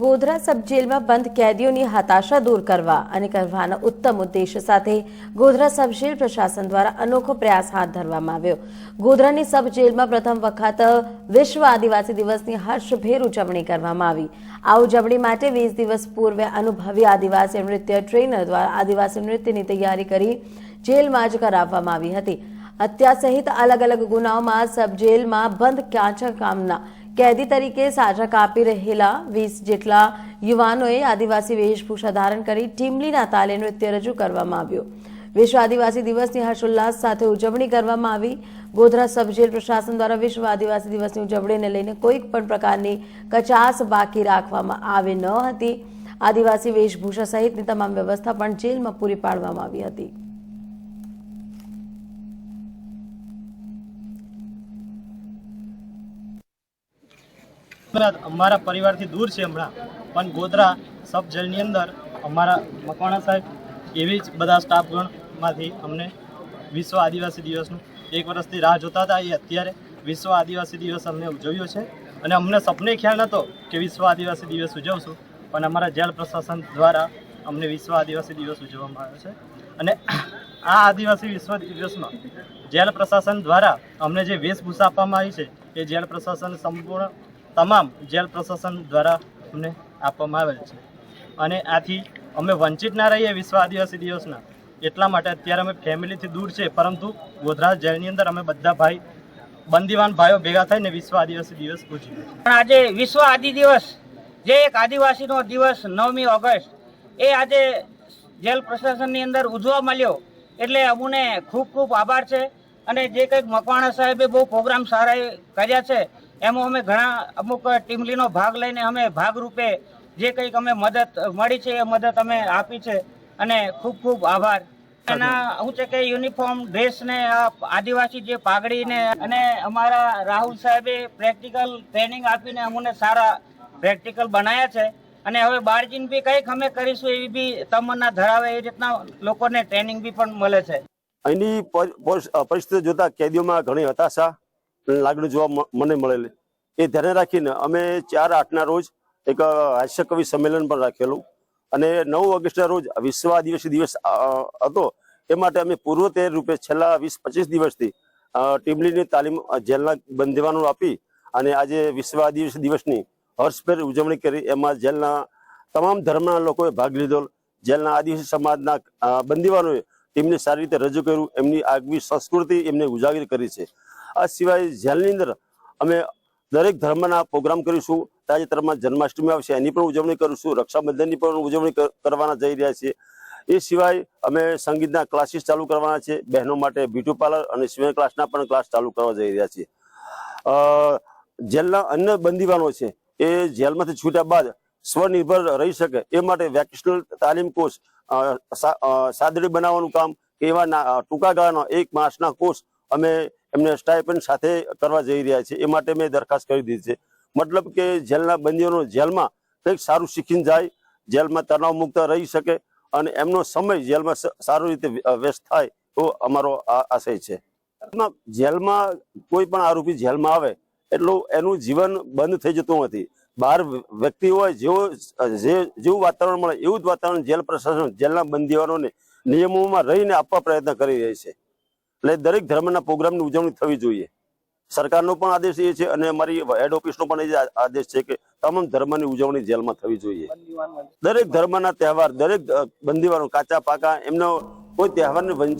ગોધરા સબ જેલમાં બંધ કેદીઓની હતાશા દૂર કરવા અને કરવાના ઉત્તમ ઉદ્દેશ સાથે ગોધરા સબ જેલ પ્રશાસન દ્વારા અનોખો પ્રયાસ હાથ ધરવામાં આવ્યો. ગોધરાની સબ જેલમાં પ્રથમ વખત વિશ્વ આદિવાસી દિવસની હર્ષભેર ઉજવણી કરવામાં આવી. આ ઉજવણી માટે વીસ દિવસ પૂર્વે અનુભવી આદિવાસી નૃત્ય ટ્રેનર દ્વારા આદિવાસી નૃત્યની તૈયારી કરી જેલમાં જ કરાવવામાં આવી હતી. હત્યા સહિત અલગ અલગ ગુનાઓમાં સબ જેલમાં બંધ ક્યાંચા કામના કેદી તરીકે સાજા કાપી રહેલા વીસ જેટલા યુવાનોએ આદિવાસી વેશભૂષા ધારણ કરી ટીમલીના તાલે નૃત્ય રજૂ કરવામાં આવ્યું. વિશ્વ આદિવાસી દિવસની હર્ષોલ્લાસ સાથે ઉજવણી કરવામાં આવી. ગોધરા સબ જેલ પ્રશાસન દ્વારા વિશ્વ આદિવાસી દિવસની ઉજવણીને લઈને કોઈ પણ પ્રકારની કચાસ બાકી રાખવામાં આવે ન હતી. આદિવાસી વેશભૂષા સહિતની તમામ વ્યવસ્થા પણ જેલમાં પૂરી પાડવામાં આવી હતી. હમણાં અમારા પરિવારથી દૂર છે હમણાં. પણ ગોધરા સબ જેલની અંદર અમારા મકવાણા સાહેબ એવી જ બધા સ્ટાફગણમાંથી અમને વિશ્વ આદિવાસી દિવસનું એક વર્ષથી રાહ જોતા હતા. એ અત્યારે વિશ્વ આદિવાસી દિવસ અમને ઉજવ્યો છે. અને અમને સપને ખ્યાલ નહોતો કે વિશ્વ આદિવાસી દિવસ ઉજવશું. પણ અમારા જેલ પ્રશાસન દ્વારા અમને વિશ્વ આદિવાસી દિવસ ઉજવવામાં આવ્યો છે. અને આ આદિવાસી વિશ્વ દિવસમાં જેલ પ્રશાસન દ્વારા અમને જે વેશભૂષા આપવામાં આવી છે, એ જેલ પ્રશાસન સંપૂર્ણ તમામ જેલ પ્રશાસન દ્વારા અમને આપવામાં આવેલ છે. અને આથી અમે વંચિત ના રહીએ વિશ્વ આદિવાસી દિવસના. એટલા માટે અત્યારે અમે ફેમિલીથી દૂર છે, પરંતુ ગોધરા જેલની અંદર અમે બધા ભાઈ, બંદીવાન ભાઈઓ ભેગા થઈને વિશ્વ આદિવાસી દિવસ ઉજવીએ પણ આજે વિશ્વ આદિ દિવસ, જે એક આદિવાસીનો દિવસ નવમી ઓગસ્ટ, એ આજે જેલ પ્રશાસનની અંદર ઉજવા મળ્યો એટલે અમને ખૂબ ખૂબ આભાર છે. અને જે કંઈક મકવાણા સાહેબે બહુ પ્રોગ્રામ સારા કર્યા છે એમાં અમે ઘણા અમુક ટીમલીનો ભાગ લઈને અમે ભાગરૂપે જે કંઈક અમે મદદ મળી છે એ મદદ અમે આપી છે અને ખૂબ ખૂબ આભાર. એના શું છે કે યુનિફોર્મ ડ્રેસ ને આદિવાસી જે પાઘડી ને અને અમારા રાહુલ સાહેબે પ્રેક્ટિકલ ટ્રેનિંગ આપીને અમને સારા પ્રેક્ટિકલ બનાવ્યા છે. અને હવે બહાર બી કંઈક અમે કરીશું એવી બી તમન્ના ધરાવે એ રીતના લોકોને ટ્રેનિંગ બી પણ મળે છે. અહીંની પરિસ્થિતિ જોતા કેદીઓમાં ઘણી હતાશા. લાગણી જોવા મને મળેલી. એ ધ્યાને રાખીને અમે ચાર આઠના રોજ એક હાસ્ય કવિ સંમેલન પણ રાખેલું. અને નવ ઓગસ્ટના રોજ વિશ્વ આદિવાસી દિવસ હતો. એ માટે અમે પૂર્વ તૈયારી રૂપે છેલ્લા વીસ પચીસ દિવસથી ટીમલીની તાલીમ જેલના બંધીવાનો આપી અને આજે વિશ્વ આદિવાસી દિવસની હર્ષભેર ઉજવણી કરી. એમાં જેલના તમામ ધર્મના લોકોએ ભાગ લીધો. જેલના આદિવાસી સમાજના બંદીવાનોએ તેમને સારી રીતે રજૂ કર્યું. એમની આગવી સંસ્કૃતિ એમને ઉજાગર કરી છે. આ સિવાય જેલની અંદર અમે દરેક ધર્મના પ્રોગ્રામ કરીશું. તાજેતરમાં જન્માષ્ટમી આવશે, એની પણ ઉજવણી કરીશું, રક્ષાબંધનની પણ ઉજવણી કરવાના જઈ રહ્યા છીએ. એ સિવાય અમે સંગીતના ક્લાસીસ ચાલુ કરવાના છે. બહેનો માટે બ્યુટી પાર્લર અને સ્વિમિંગ ક્લાસના પણ ક્લાસ ચાલુ કરવા જઈ રહ્યા છીએ. જેલના અન્ય બંદીવાનો છે, એ જેલમાંથી છૂટ્યા બાદ સ્વનિર્ભર રહી શકે, એ માટે વેકેશનલ તાલીમ કોર્સ સાદડી બનાવવાનું કામ એવા ટૂંકા ગાળાનો એક માસના કોર્સ અમે એમને સ્ટાઇપેન્ડ સાથે કરવા જઈ રહ્યા છે. એ માટે મેં દરખાસ્ત કરી દીધી છે. મતલબ કે જેલના બંદીઓનો જેલમાં કંઈક સારું શીખીને જાય, જેલમાં તણાવ મુક્ત રહી શકે અને એમનો સમય જેલમાં સારી રીતે વ્યસ્ત થાય એવો અમારો આશય છે. જેલમાં કોઈ પણ આરોપી જેલમાં આવે, એટલું એનું જીવન બંધ થઈ જતું નથી. બહાર વ્યક્તિ હોય જેવો જે જેવું વાતાવરણ મળે, એવું જ વાતાવરણ જેલ પ્રશાસન, જેલના બંદીવાનોને નિયમોમાં રહીને આપવા પ્રયત્ન કરી રહી છે. એટલે દરેક ધર્મના પ્રોગ્રામની ઉજવણી થવી જોઈએ. સરકારનો પણ આદેશ એ છે અને અમારી હેડ ઓફિસનો પણ એ આદેશ છે કે તમામ ધર્મની ઉજવણી જેલમાં થવી જોઈએ. દરેક ધર્મના તહેવાર, દરેક બંદીવાનો કાચા પાકા એમનો કોઈ તહેવારને વંચિત